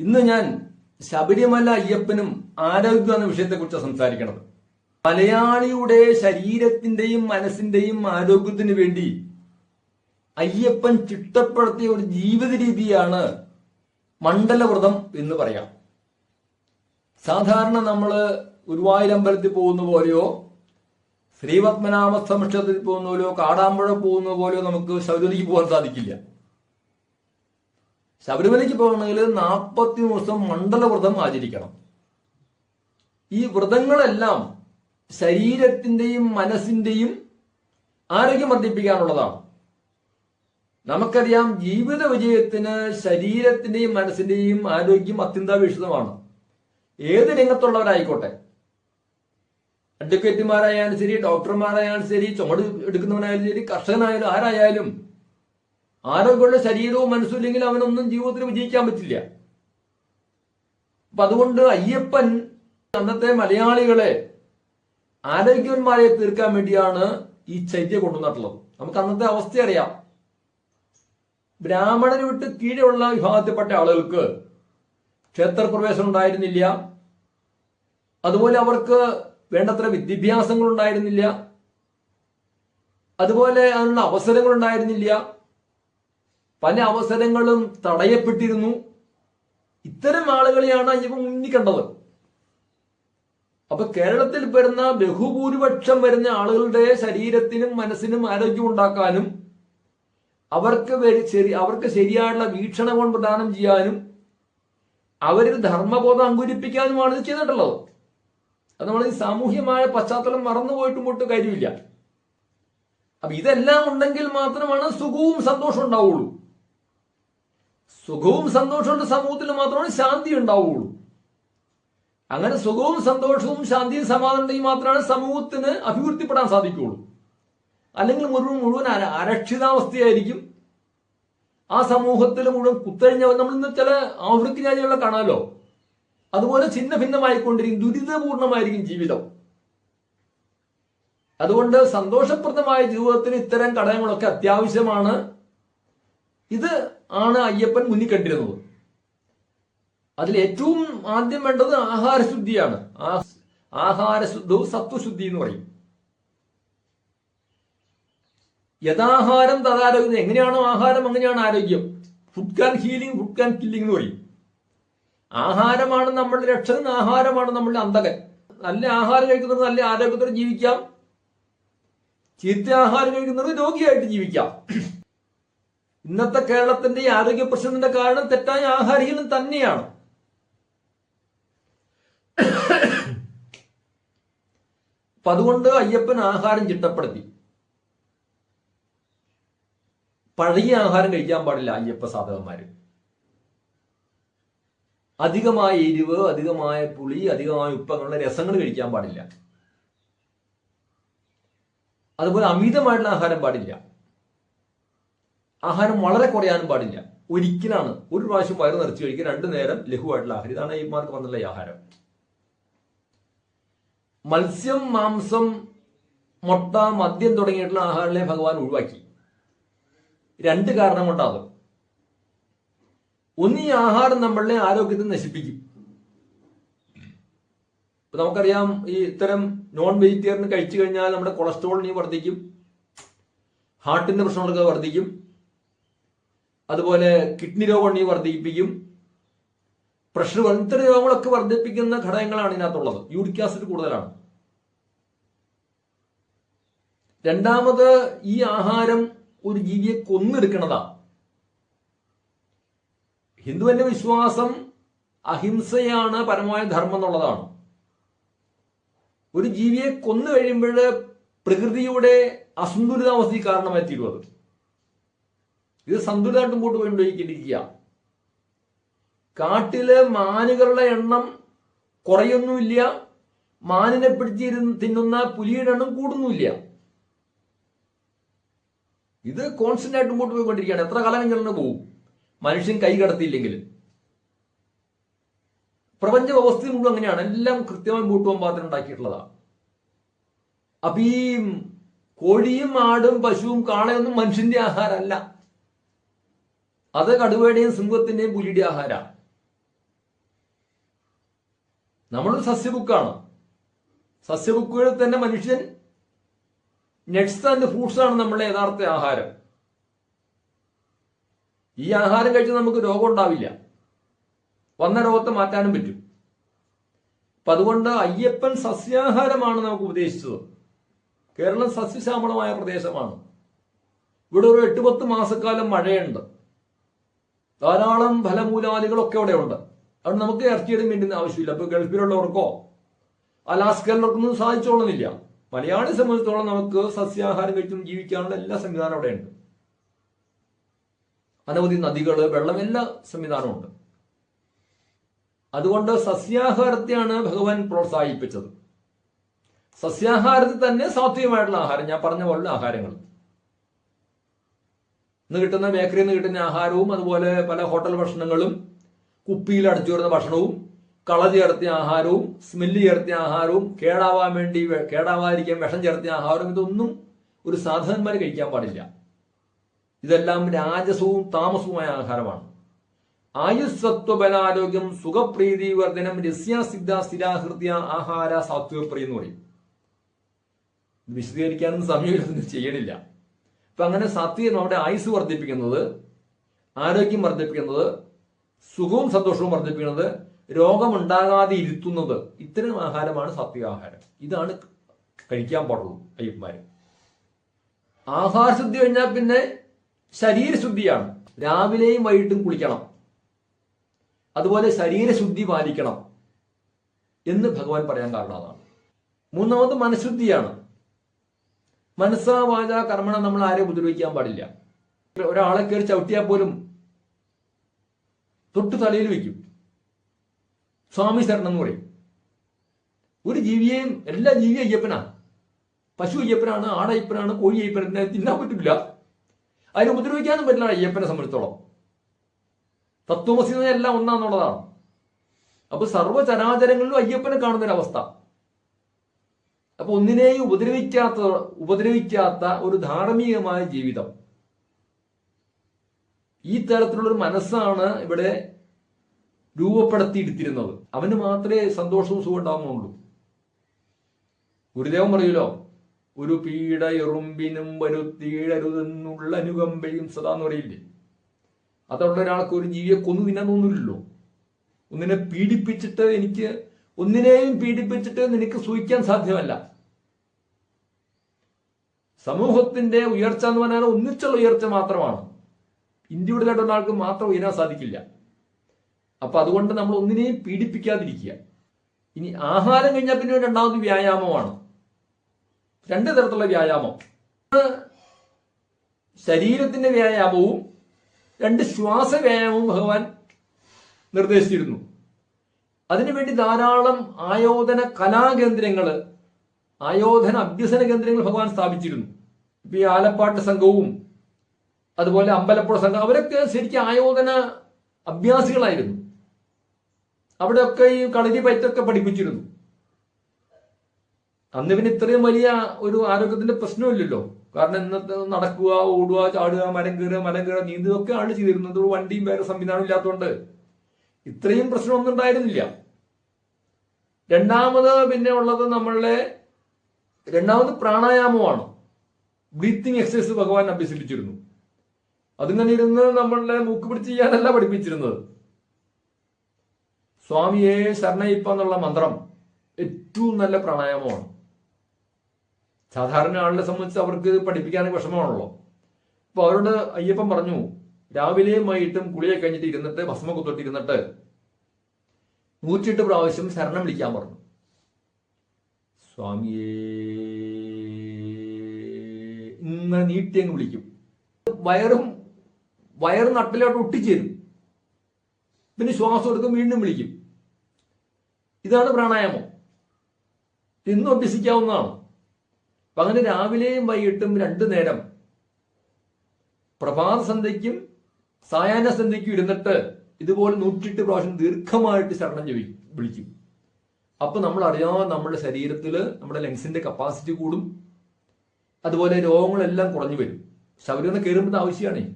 ഇന്ന് ഞാൻ ശബരിമല അയ്യപ്പനും ആരോഗ്യം എന്ന വിഷയത്തെക്കുറിച്ച് സംസാരിക്കണത്. മലയാളിയുടെ ശരീരത്തിന്റെയും മനസ്സിന്റെയും ആരോഗ്യത്തിന് വേണ്ടി അയ്യപ്പൻ ചിട്ടപ്പെടുത്തിയ ഒരു ജീവിത രീതിയാണ് മണ്ഡലവ്രതം എന്ന് പറയാം. സാധാരണ നമ്മൾ ഗുരുവായൂരമ്പലത്തിൽ പോകുന്ന പോലെയോ ശ്രീപത്മനാഭ സമക്ഷത്തിൽ പോകുന്ന പോലെയോ കാടാമ്പുഴ പോകുന്ന പോലെയോ നമുക്ക് ശബരിമലയ്ക്ക് പോകാൻ സാധിക്കില്ല. ശബരിമലയ്ക്ക് പോകണമെങ്കിൽ നാൽപ്പത്തി ദിവസം മണ്ഡലവ്രതം ആചരിക്കണം. ഈ വ്രതങ്ങളെല്ലാം ശരീരത്തിന്റെയും മനസ്സിന്റെയും ആരോഗ്യം വർദ്ധിപ്പിക്കാനുള്ളതാണ്. നമുക്കറിയാം ജീവിത വിജയത്തിന് ശരീരത്തിന്റെയും മനസ്സിന്റെയും ആരോഗ്യം അത്യന്താപേക്ഷിതമാണ്. ഏത് രംഗത്തുള്ളവരായിക്കോട്ടെ? അഡ്വക്കേറ്റുമാരായാലും ശരി ഡോക്ടർമാരായാലും ശരി ചുമട് എടുക്കുന്നവനായാലും ശരി കർഷകനായാലും ആരായാലും ആരോഗ്യമുള്ള ശരീരവും മനസ്സും ഇല്ലെങ്കിൽ അവനൊന്നും ജീവിതത്തിൽ വിജയിക്കാൻ പറ്റില്ല. അപ്പൊ അതുകൊണ്ട് അയ്യപ്പൻ അന്നത്തെ മലയാളികളെ ആരോഗ്യവന്മാരെ തീർക്കാൻ വേണ്ടിയാണ് ഈ ചര്യ കൊണ്ടുവന്നിട്ടുള്ളത്. നമുക്ക് അന്നത്തെ അവസ്ഥ അറിയാം. ബ്രാഹ്മണന് വിട്ട് കീഴെയുള്ള വിഭാഗത്തിൽപ്പെട്ട ആളുകൾക്ക് ക്ഷേത്രപ്രവേശനം ഉണ്ടായിരുന്നില്ല. അതുപോലെ അവർക്ക് വേണ്ടത്ര വിദ്യാഭ്യാസങ്ങൾ ഉണ്ടായിരുന്നില്ല. അതുപോലെ അതിനുള്ള അവസരങ്ങൾ ഉണ്ടായിരുന്നില്ല. പല അവസരങ്ങളും തടയപ്പെട്ടിരുന്നു. ഇത്തരം ആളുകളെയാണ് അയ്യപ്പൻ മുന്നിൽ കണ്ടത്. അപ്പൊ കേരളത്തിൽ വരുന്ന ബഹുഭൂരിപക്ഷം വരുന്ന ആളുകളുടെ ശരീരത്തിനും മനസ്സിനും ആരോഗ്യം ഉണ്ടാക്കാനും അവർക്ക് ശരി അവർക്ക് ശരിയായുള്ള വീക്ഷണകോൺ പ്രദാനം ചെയ്യാനും അവരിൽ ധർമ്മബോധം അങ്കുരിപ്പിക്കാനുമാണ് ഇത് ചെയ്തിട്ടുള്ളത്. അത് നമ്മൾ ഈ സാമൂഹ്യമായ പശ്ചാത്തലം മറന്നുപോയിട്ടും കൊണ്ട് കാര്യമില്ല. അപ്പൊ ഇതെല്ലാം ഉണ്ടെങ്കിൽ മാത്രമാണ് സുഖവും സന്തോഷവും ഉണ്ടാവുള്ളൂ. സുഖവും സന്തോഷമുള്ള സമൂഹത്തിൽ മാത്രമാണ് ശാന്തി ഉണ്ടാവുള്ളൂ. അങ്ങനെ സുഖവും സന്തോഷവും ശാന്തിയും സമാധാനം ഉണ്ടെങ്കിൽ മാത്രമാണ് സമൂഹത്തിന് അഭിവൃദ്ധിപ്പെടാൻ സാധിക്കുകയുള്ളൂ. അല്ലെങ്കിൽ മുഴുവൻ മുഴുവൻ അരക്ഷിതാവസ്ഥയായിരിക്കും. ആ സമൂഹത്തിൽ മുഴുവൻ കുത്തഴിഞ്ഞ നമ്മൾ ഇന്ന് ചില ആഫ്രിക്കൻ രാജ്യങ്ങളെ കാണാമല്ലോ. അതുപോലെ ഛിന്ന ഭിന്നമായിക്കൊണ്ടിരിക്കും ദുരിതപൂർണമായിരിക്കും ജീവിതം. അതുകൊണ്ട് സന്തോഷപ്രദമായ ജീവിതത്തിന് ഇത്തരം ഘടകങ്ങളൊക്കെ അത്യാവശ്യമാണ്. ഇത് ആണ് അയ്യപ്പൻ മുന്നിൽ കണ്ടിരുന്നത് അതിൽ ഏറ്റവും ആദ്യം വേണ്ടത് ആഹാരശുദ്ധിയാണ്. ആഹാരശുദ്ധവും സത്വശുദ്ധി എന്ന് പറയും. യഥാഹാരം തഥാരോഗ്യം എങ്ങനെയാണോ ആഹാരം അങ്ങനെയാണ് ആരോഗ്യം. Food and healing food and killing എന്ന് പറയും. ആഹാരമാണ് നമ്മളുടെ രക്ഷകൻ ആഹാരമാണ് നമ്മളുടെ അന്തകൻ നല്ല ആഹാരം കഴിക്കുന്നത് നല്ല ആരോഗ്യത്തോടെ ജീവിക്കാം. ചീത്ത ആഹാരം കഴിക്കുന്നത് രോഗിയായിട്ട് ജീവിക്കാം. ഇന്നത്തെ കേരളത്തിന്റെ ഈ ആരോഗ്യ പ്രശ്നത്തിന്റെ കാരണം തെറ്റായ ആഹാരശീലം തന്നെയാണ്. അപ്പൊ അതുകൊണ്ട് അയ്യപ്പൻ ആഹാരം ചിട്ടപ്പെടുത്തി. പഴയ ആഹാരം കഴിക്കാൻ പാടില്ല അയ്യപ്പ സാധകന്മാര്. അധികമായ എരിവ് അധികമായ പുളി അധികമായ ഉപ്പ് അങ്ങനെയുള്ള രസങ്ങൾ കഴിക്കാൻ പാടില്ല. അതുപോലെ അമിതമായിട്ടുള്ള ആഹാരം പാടില്ല. ആഹാരം വളരെ കുറയാനും പാടില്ല. ഒരിക്കലാണ് ഒരു പ്രാവശ്യം വയറ് നിറച്ച് കഴിക്കുക രണ്ടു നേരം ലഘുവായിട്ടുള്ള ആഹാരം. ഇതാണ് അയ്യന്മാർക്ക് വന്നുള്ള ആഹാരം. മത്സ്യം മാംസം മുട്ട മദ്യം തുടങ്ങിയിട്ടുള്ള ആഹാരങ്ങളെ ഭഗവാൻ ഒഴിവാക്കി. രണ്ട് കാരണം കൊണ്ടാകും ഒന്ന് ഈ ആഹാരം നമ്മളുടെ ആരോഗ്യത്തെ നശിപ്പിക്കും. ഇപ്പൊ നമുക്കറിയാം ഈ ഇത്തരം നോൺ വെജിറ്റേറിയൻ കഴിച്ചു കഴിഞ്ഞാൽ നമ്മുടെ കൊളസ്ട്രോളിനെ വർദ്ധിക്കും. ഹാർട്ടിന്റെ പ്രശ്നങ്ങളൊക്കെ വർദ്ധിക്കും. അതുപോലെ കിഡ്നി രോഗം വർദ്ധിപ്പിക്കും. പ്രഷർ ഇത്തരം രോഗങ്ങളൊക്കെ വർദ്ധിപ്പിക്കുന്ന ഘടകങ്ങളാണ് ഇതിനകത്തുള്ളത്. യൂറിക് ആസിഡ് കൂടുതലാണ്. രണ്ടാമത് ഈ ആഹാരം ഒരു ജീവിയെ കൊന്നെടുക്കണതാ ഹിന്ദുവിന്റെ വിശ്വാസം അഹിംസയാണ് പരമമായ ധർമ്മം എന്നുള്ളതാണ്. ഒരു ജീവിയെ കൊന്നു കഴിയുമ്പോൾ പ്രകൃതിയുടെ അസന്തുലിതാവസ്ഥയ്ക്ക് കാരണമായി തീരും അത് ഇത് സന്തുലിതമായിട്ട് മുമ്പോട്ട് പോയിക്കൊണ്ടിരിക്കുക കാട്ടിലെ മാനുകളുടെ എണ്ണം കുറയൊന്നുമില്ല. മാനിനെ പിടിച്ചിരുന്ന് തിന്നുന്ന പുലിയുടെ എണ്ണം കൂടുന്നുമില്ല. ഇത് കോൺസ്റ്റന്റ് ആയിട്ട് മുമ്പോട്ട് പോയിക്കൊണ്ടിരിക്കുകയാണ്. എത്ര കാലം ഇങ്ങനെ പോകും. മനുഷ്യൻ കൈ കടത്തിയില്ലെങ്കിൽ. പ്രപഞ്ച വ്യവസ്ഥ മുഴുവൻ അങ്ങനെയാണ്. എല്ലാം കൃത്യമായി മുമ്പോട്ട് പോകാൻ പാത്രം ഉണ്ടാക്കിയിട്ടുള്ളതാണ് അപ്പൊ ഈ കോഴിയും ആടും പശുവും കാളയൊന്നും മനുഷ്യന്റെ ആഹാരമല്ല. അത് കടുവയുടെയും സിംഹത്തിന്റെയും പുലിയുടെ ആഹാര. നമ്മളൊരു സസ്യബുക്കാണ്. സസ്യബുക്കുകളിൽ തന്നെ മനുഷ്യൻ നെക്സ്റ്റ് ആൻഡ് ഫ്രൂട്ട്സ് ആണ് നമ്മുടെ യഥാർത്ഥ ആഹാരം. ഈ ആഹാരം കഴിച്ച് നമുക്ക് രോഗം ഉണ്ടാവില്ല. വന്ന രോഗത്തെ മാറ്റാനും പറ്റും. അപ്പൊ അതുകൊണ്ട് അയ്യപ്പൻ സസ്യാഹാരമാണ് നമുക്ക് ഉപദേശിച്ചത്. കേരളം സസ്യശ്യാമളമായ പ്രദേശമാണ്. ഇവിടെ ഒരു എട്ട് പത്ത് മാസക്കാലം മഴയുണ്ട്. ധാരാളം ഫലമൂലാദികളൊക്കെ അവിടെ ഉണ്ട് അതുകൊണ്ട് നമുക്ക് ഇറച്ചിയുടെ മീനിന്റെ ആവശ്യമില്ല. അപ്പൊ ഗൾഫിലുള്ളവർക്കോ അലാസ്കയിലുള്ളവർക്കൊന്നും സാധിച്ചോളുന്നില്ല. മലയാളി സംബന്ധിച്ചോളം നമുക്ക് സസ്യാഹാരം കഴിച്ചും ജീവിക്കാനുള്ള എല്ലാ സംവിധാനം അവിടെയുണ്ട്. അനവധി നദികൾ വെള്ളം എല്ലാ സംവിധാനവും ഉണ്ട്. അതുകൊണ്ട് സസ്യാഹാരത്തെയാണ് ഭഗവാൻ പ്രോത്സാഹിപ്പിച്ചത്. സസ്യാഹാരത്തിൽ തന്നെ സാത്വികമായിട്ടുള്ള ആഹാരം. ഞാൻ പറഞ്ഞ പോലുള്ള ആഹാരങ്ങൾ. ഇന്ന് കിട്ടുന്ന ബേക്കറിയിൽ നിന്ന് കിട്ടുന്ന ആഹാരവും അതുപോലെ പല ഹോട്ടൽ ഭക്ഷണങ്ങളും കുപ്പിയിൽ അടച്ചു വരുന്ന ഭക്ഷണവും കള ചേർത്തിയ ആഹാരവും സ്മെല്ല് ചേർത്തിയ ആഹാരവും കേടാവാൻ വേണ്ടി കേടാവാതിരിക്കാൻ വിഷം ചേർത്തിയ ആഹാരവും ഇതൊന്നും ഒരു സാധനന്മാർ കഴിക്കാൻ പാടില്ല. ഇതെല്ലാം രാജസവും താമസവുമായ ആഹാരമാണ്. ആയുസ്സത്വബലാരോഗ്യം സുഖപ്രീതി വർധനം രസ്യാസിദ്ധ സ്ഥിരാഹൃത്യ ആഹാര സാത്വികപ്രിയ എന്ന് പറയും. വിശദീകരിക്കാനൊന്നും സമയമില്ല ചെയ്യണില്ല. അപ്പൊ അങ്ങനെ സത്യം നമ്മുടെ ആയുസ് വർദ്ധിപ്പിക്കുന്നത് ആരോഗ്യം വർദ്ധിപ്പിക്കുന്നത് സുഖവും സന്തോഷവും വർദ്ധിപ്പിക്കുന്നത് രോഗമുണ്ടാകാതെ ഇരുത്തുന്നത് ഇത്തരം ആഹാരമാണ് സത്യാഹാരം. ഇതാണ് കഴിക്കാൻ പാടുള്ളൂ അയ്യപ്പന്മാര് ആഹാരശുദ്ധി കഴിഞ്ഞാൽ പിന്നെ ശരീരശുദ്ധിയാണ്. രാവിലെയും വൈകിട്ടും കുളിക്കണം. അതുപോലെ ശരീരശുദ്ധി പാലിക്കണം എന്ന് ഭഗവാൻ പറയാൻ കാരണം അതാണ്. മൂന്നാമത് മനഃശുദ്ധിയാണ്. മനസ്സാ വാച കർമ്മണ നമ്മൾ ആരെ ഉപദ്രവിക്കാൻ പാടില്ല. ഒരാളെ കയറി ചവിട്ടിയാൽ പോലും തൊട്ട് തലയിൽ വെക്കും സ്വാമി ശരണം എന്ന് പറയും. ഒരു ജീവിയെയും എല്ലാ ജീവിയും അയ്യപ്പനാ. പശു അയ്യപ്പനാണ് ആട് അയ്യപ്പനാണ് കോഴി അയ്യപ്പനെ തിന്നാൻ പറ്റില്ല അതിനെ ഉപദ്രവിക്കാനും പറ്റില്ല അയ്യപ്പനെ സംബന്ധിച്ചോളം. തത്വമസി എല്ലാം ഒന്നാന്നുള്ളതാണ്. അപ്പൊ സർവചരാചരങ്ങളിലും അയ്യപ്പനെ കാണുന്നൊരവസ്ഥ. അപ്പൊ ഒന്നിനെയും ഉപദ്രവിക്കാത്ത ഉപദ്രവിക്കാത്ത ഒരു ധാർമ്മികമായ ജീവിതം. ഈ തരത്തിലുള്ള ഒരു മനസ്സാണ് ഇവിടെ രൂപപ്പെടുത്തിയെടുത്തിരുന്നത്. അവന് മാത്രമേ സന്തോഷവും സുഖം ഉണ്ടാകുന്നുള്ളൂ ഗുരുദേവൻ പറയൂലോ ഒരു പീഡ എറുമ്പിനും വരുത്തിയിടരുതെന്നുള്ള അനുകമ്പയും സദാ എന്ന് പറയില്ലേ? അതുള്ള ഒരാൾക്ക് ഒരു ജീവിയെ കൊന്നു തിന്നാൻ തോന്നില്ലല്ലോ. ഒന്നിനെ പീഡിപ്പിച്ചിട്ട് എനിക്ക് ഒന്നിനെയും പീഡിപ്പിച്ചിട്ട് നിനക്ക് സൂഹിക്കാൻ സാധ്യമല്ല. സമൂഹത്തിന്റെ ഉയർച്ച എന്ന് പറഞ്ഞാൽ ഒന്നിച്ചുള്ള ഉയർച്ച മാത്രമാണ്. ഇൻഡിവിജ്വലായിട്ട് ഒരാൾക്ക് മാത്രം ഉയരാൻ സാധിക്കില്ല. അപ്പൊ അതുകൊണ്ട് നമ്മൾ ഒന്നിനെയും പീഡിപ്പിക്കാതിരിക്കുക. ഇനി ആഹാരം കഴിഞ്ഞാൽ പിന്നെ രണ്ടാമത് വ്യായാമമാണ്. രണ്ട് തരത്തിലുള്ള വ്യായാമം. ശരീരത്തിന്റെ വ്യായാമവും രണ്ട് ശ്വാസ വ്യായാമവും ഭഗവാൻ നിർദ്ദേശിച്ചിരുന്നു. അതിനുവേണ്ടി ധാരാളം ആയോധന കലാകേന്ദ്രങ്ങൾ ആയോധന അഭ്യസന കേന്ദ്രങ്ങൾ ഭഗവാൻ സ്ഥാപിച്ചിരുന്നു. ഇപ്പൊ ഈ ആലപ്പാട്ട് സംഘവും അതുപോലെ അമ്പലപ്പുഴ സംഘം അവരൊക്കെ ശരിക്കും ആയോധന അഭ്യാസികളായിരുന്നു. അവിടെയൊക്കെ ഈ കളരി പയറ്റൊക്കെ പഠിപ്പിച്ചിരുന്നു. അന്ന് പിന്നെ ഇത്രയും വലിയ ഒരു ആരോഗ്യത്തിന്റെ പ്രശ്നമില്ലല്ലോ. കാരണം ഇന്നത്തെ നടക്കുക ഓടുക ചാടുക മരം കയറുക മരം കയറുക നീന്തുക ഒക്കെ ആണ് ചെയ്തിരുന്നത്. വണ്ടിയും വേറെ സംവിധാനം ഇല്ലാത്തതുകൊണ്ട്. ഇത്രയും പ്രശ്നമൊന്നും ഉണ്ടായിരുന്നില്ല. രണ്ടാമത് പിന്നെ ഉള്ളത് നമ്മളുടെ രണ്ടാമത് പ്രാണായാമമാണ്. ബ്രീത്തിങ് എക്സസൈസ് ഭഗവാൻ അഭ്യസിപ്പിച്ചിരുന്നു. അതിങ്ങനെ ഇരുന്ന് നമ്മളുടെ മൂക്ക് പിടിച്ച് ചെയ്യാനല്ല പഠിപ്പിച്ചിരുന്നത്. സ്വാമിയെ ശരണയിപ്പ എന്നുള്ള മന്ത്രം ഏറ്റവും നല്ല പ്രാണായാമമാണ്. സാധാരണ ആളുകളെ സംബന്ധിച്ച് അവർക്ക് പഠിപ്പിക്കാൻ വിഷമമാണല്ലോ. അപ്പൊ അവരോട് അയ്യപ്പൻ പറഞ്ഞു രാവിലെയും വൈകിട്ടും കുളിയെ കഴിഞ്ഞിട്ട് ഇരുന്നിട്ട് ഭസ്മ കുത്തൊട്ട് ഇരുന്നിട്ട് നൂറ്റിയെട്ട് പ്രാവശ്യം ശരണം വിളിക്കാൻ പറഞ്ഞു. സ്വാമിയേ ഇങ്ങനെ നീട്ടി അങ്ങ് വിളിക്കും. വയറും വയറ് നട്ടിലോട്ട് ഒട്ടിച്ചേരും. പിന്നെ ശ്വാസം എടുക്കും വീണ്ടും വിളിക്കും. ഇതാണ് പ്രാണായാമം. ഇന്നും അഭ്യസിക്കാവുന്നതാണ്. അങ്ങനെ രാവിലെയും വൈകിട്ടും രണ്ടു നേരം പ്രഭാത സന്ധ്യയ്ക്കും സായാഹ്ന സന്ധ്യയ്ക്ക് ഇരുന്നിട്ട് ഇതുപോലെ നൂറ്റിയെട്ട് പ്രാവശ്യം ദീർഘമായിട്ട് ശരണം ജപി വിളിക്കും. അപ്പൊ നമ്മൾ അറിയാതെ നമ്മുടെ ശരീരത്തിൽ നമ്മുടെ ലങ്സിന്റെ കപ്പാസിറ്റി കൂടും. അതുപോലെ രോഗങ്ങളെല്ലാം കുറഞ്ഞു വരും. ശബരി ഒന്ന് കയറുമ്പോൾ ആവശ്യമാണേ.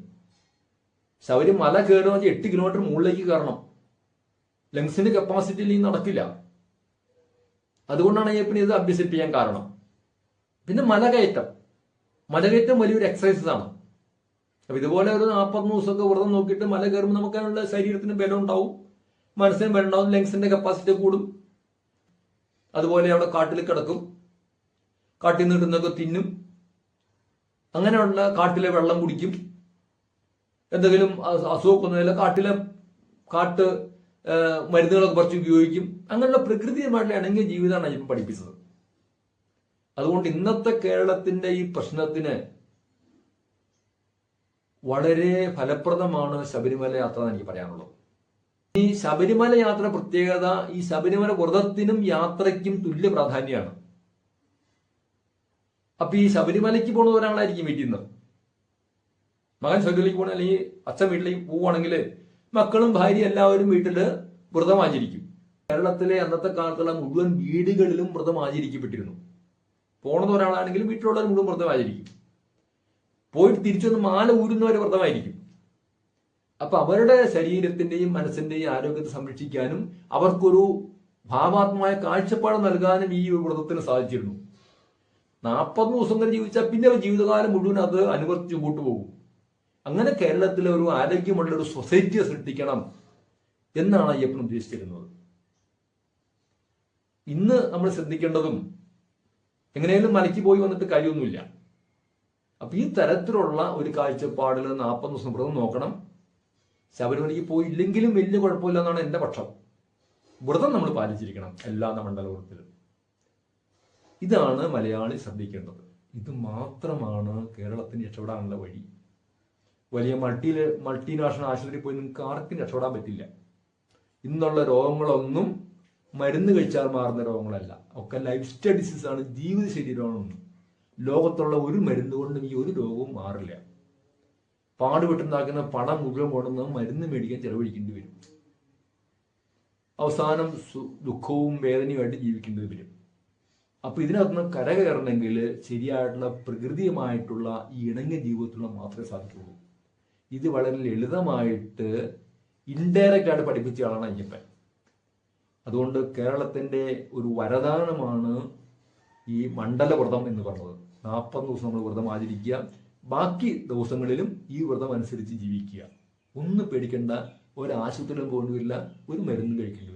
ശബരി മല കയറുക എട്ട് കിലോമീറ്റർ മുകളിലേക്ക് കയറണം. ലങ്സിന്റെ കപ്പാസിറ്റി ഇല്ലെങ്കിൽ നടക്കില്ല. അതുകൊണ്ടാണ് അയ്യപ്പനെ ഇത് അഭ്യസിപ്പിക്കാൻ കാരണം. പിന്നെ മലകയറ്റം. മലകയറ്റം വലിയൊരു എക്സസൈസ് ആണ്. അപ്പൊ ഇതുപോലെ ഒരു നാൽപ്പത് ദിവസമൊക്കെ വ്രതം നോക്കിയിട്ട് മല കയറുമ്പോൾ നമുക്ക് അതിനുള്ള ശരീരത്തിന് ബലം ഉണ്ടാവും മനസ്സിന് ബലം ഉണ്ടാവും ലങ്സിന്റെ കപ്പാസിറ്റി കൂടും. അതുപോലെ അവിടെ കാട്ടിൽ കിടക്കും. കാട്ടിൽ നിന്ന് കിട്ടുന്നൊക്കെ തിന്നും. അങ്ങനെയുള്ള കാട്ടിലെ വെള്ളം കുടിക്കും. എന്തെങ്കിലും അസുഖം ഒന്നുമില്ല കാട്ടിലെ കാട്ട് മരുന്നുകളൊക്കെ കുറച്ച് ഉപയോഗിക്കും. അങ്ങനെയുള്ള പ്രകൃതിയുമായിട്ടുള്ള ഇണങ്ങിയ ജീവിതമാണ് അയ്യപ്പൻ പഠിപ്പിച്ചത്. അതുകൊണ്ട് ഇന്നത്തെ കേരളത്തിന്റെ ഈ പ്രശ്നത്തിന് വളരെ ഫലപ്രദമാണ് ശബരിമല യാത്ര എന്ന് എനിക്ക് പറയാനുള്ളത്. ഈ ശബരിമല യാത്ര പ്രത്യേകത ഈ ശബരിമല വ്രതത്തിനും യാത്രയ്ക്കും തുല്യ പ്രാധാന്യമാണ്. അപ്പൊ ഈ ശബരിമലയ്ക്ക് പോകുന്ന ഒരാളായിരിക്കും വീട്ടിൽ നിന്ന്. മകൻ ശബരിമലയ്ക്ക് പോകണ അല്ലെങ്കിൽ അച്ഛൻ വീട്ടിലേക്ക് പോവുകയാണെങ്കിൽ മക്കളും ഭാര്യയും എല്ലാവരും വീട്ടിൽ വ്രതം ആചരിക്കും. കേരളത്തിലെ അന്നത്തെ കാലത്തുള്ള മുഴുവൻ വീടുകളിലും വ്രതം ആചരിക്കപ്പെട്ടിരുന്നു. പോണത് ഒരാളാണെങ്കിലും വീട്ടിലുള്ളവർ മുഴുവൻ വ്രതം ആചരിക്കും. പോയിട്ട് തിരിച്ചു വന്ന് മാല ഊരുന്നവർ വ്രതമായിരിക്കും. അപ്പൊ അവരുടെ ശരീരത്തിന്റെയും മനസ്സിന്റെയും ആരോഗ്യത്തെ സംരക്ഷിക്കാനും അവർക്കൊരു ഭാവാത്മമായ കാഴ്ചപ്പാട് നൽകാനും ഈ വ്രതത്തിന് സാധിച്ചിരുന്നു. നാൽപ്പത് ദിവസം വരെ ജീവിച്ചാൽ പിന്നെ ജീവിതകാലം മുഴുവൻ അത് അനുവർത്തിച്ച് പോകും. അങ്ങനെ കേരളത്തിലെ ഒരു ആരോഗ്യമുള്ള ഒരു സൊസൈറ്റിയെ സൃഷ്ടിക്കണം എന്നാണ് അയ്യപ്പൻ ഉദ്ദേശിച്ചിരുന്നത്. ഇന്ന് നമ്മൾ ശ്രദ്ധിക്കേണ്ടതും എങ്ങനെയാലും മലയ്ക്ക് പോയി വന്നിട്ട് കാര്യമൊന്നുമില്ല. അപ്പൊ ഈ തരത്തിലുള്ള ഒരു കാഴ്ചപ്പാടിൽ നാൽപ്പത് ദിവസം വ്രതം നോക്കണം. ശബരിമലയ്ക്ക് പോയില്ലെങ്കിലും വലിയ കുഴപ്പമില്ല എന്നാണ് എന്റെ പക്ഷം. വ്രതം നമ്മൾ പാലിച്ചിരിക്കണം എല്ലാ മണ്ഡലവൃത്തിലും ഇതാണ് മലയാളി ശ്രദ്ധിക്കേണ്ടത്. ഇത് മാത്രമാണ് കേരളത്തിന് രക്ഷപ്പെടാനുള്ള വഴി. വലിയ മൾട്ടി മൾട്ടിനാഷണൽ ആശുപത്രി പോയി നിങ്ങൾക്ക് ആർക്കും രക്ഷപ്പെടാൻ പറ്റില്ല. ഇന്നുള്ള രോഗങ്ങളൊന്നും മരുന്ന് കഴിച്ചാൽ മാറുന്ന രോഗങ്ങളല്ല. ഒക്കെ ലൈഫ് സ്റ്റൈൽ ഡിസീസാണ് ആണ് ജീവിതശൈലി രോഗങ്ങളൊന്നും ലോകത്തുള്ള ഒരു മരുന്ന് കൊണ്ടും ഈ ഒരു രോഗവും മാറില്ല. പാടുപെട്ടുണ്ടാക്കുന്ന പണം മുഴുവൻ കൊണ്ടുവന്ന് മരുന്ന് മേടിക്കാൻ ചെലവഴിക്കേണ്ടി വരും. അവസാനം ദുഃഖവും വേദനയുമായിട്ട് ജീവിക്കേണ്ടി വരും. അപ്പൊ ഇതിനകത്തുനിന്ന് കരകയറണമെങ്കിൽ ശരിയായിട്ടുള്ള പ്രകൃതിയുമായിട്ടുള്ള ഈ ഇണങ്ങിയ ജീവിതത്തിലുള്ള മാത്രമേ സാധിക്കുള്ളൂ. ഇത് വളരെ ലളിതമായിട്ട് ഇൻഡയറക്റ്റ് ആയിട്ട് പഠിപ്പിച്ച ആളാണ് അയ്യപ്പൻ. അതുകൊണ്ട് കേരളത്തിന്റെ ഒരു വരദാനമാണ് ഈ മണ്ഡലവ്രതം എന്ന് പറഞ്ഞത്. നാൽപ്പത് ദിവസം നമ്മൾ വ്രതം ആചരിക്കുക. ബാക്കി ദിവസങ്ങളിലും ഈ വ്രതം അനുസരിച്ച് ജീവിക്കുക. ഒന്നും പേടിക്കേണ്ട. ഒരു ആശുപത്രിയിലും പോകേണ്ടി വരില്ല. ഒരു മരുന്നും കഴിക്കേണ്ടി